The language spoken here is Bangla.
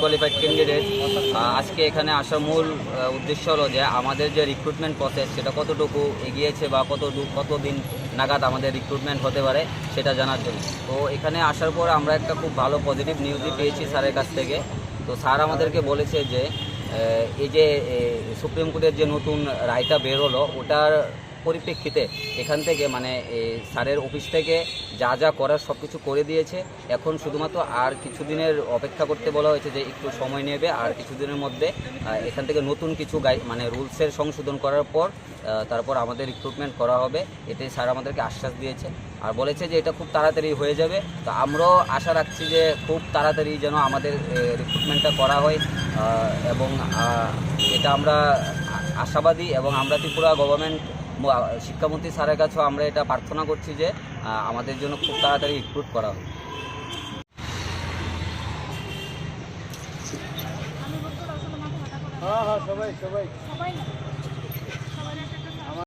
কোয়ালিফাইড ক্যান্ডিডেট আজকে এখানে আসার মূল উদ্দেশ্য হলো যে আমাদের যে রিক্রুটমেন্ট প্রসেস সেটা কতটুকু এগিয়েছে বা কত কতদিন নাগাদ আমাদের রিক্রুটমেন্ট হতে পারে, সেটা জানার জন্য। তো এখানে আসার পর আমরা একটা খুব ভালো পজিটিভ নিউজই পেয়েছি স্যারের কাছ থেকে। তো স্যার আমাদেরকে বলেছে যে এই যে সুপ্রিম কোর্টের যে নতুন রায়টা বেরোলো ওটার পরিপ্রেক্ষিতে এখান থেকে মানে স্যারের অফিস থেকে যা যা করার সব কিছু করে দিয়েছে। এখন শুধুমাত্র আর কিছুদিনের অপেক্ষা করতে বলা হয়েছে যে একটু সময় নেবে। আর কিছুদিনের মধ্যে এখান থেকে নতুন কিছু মানে রুলসের সংশোধন করার পর তারপর আমাদের রিক্রুটমেন্ট করা হবে। এটাই স্যার আমাদেরকে আশ্বাস দিয়েছে আর বলেছে যে এটা খুব তাড়াতাড়ি হয়ে যাবে। তো আমরাও আশা রাখছি যে খুব তাড়াতাড়ি যেন আমাদের রিক্রুটমেন্টটা করা হয়। এবং এটা আমরা আশাবাদী এবং আমরা ত্রিপুরা গভর্নমেন্ট শিক্ষামন্ত্রী স্যারের কাছেও আমরা এটা প্রার্থনা করছি যে আহ, আমাদের জন্য খুব তাড়াতাড়ি রিক্রুট করা হোক। হ্যাঁ হ্যাঁ সবাই সবাই। সবাই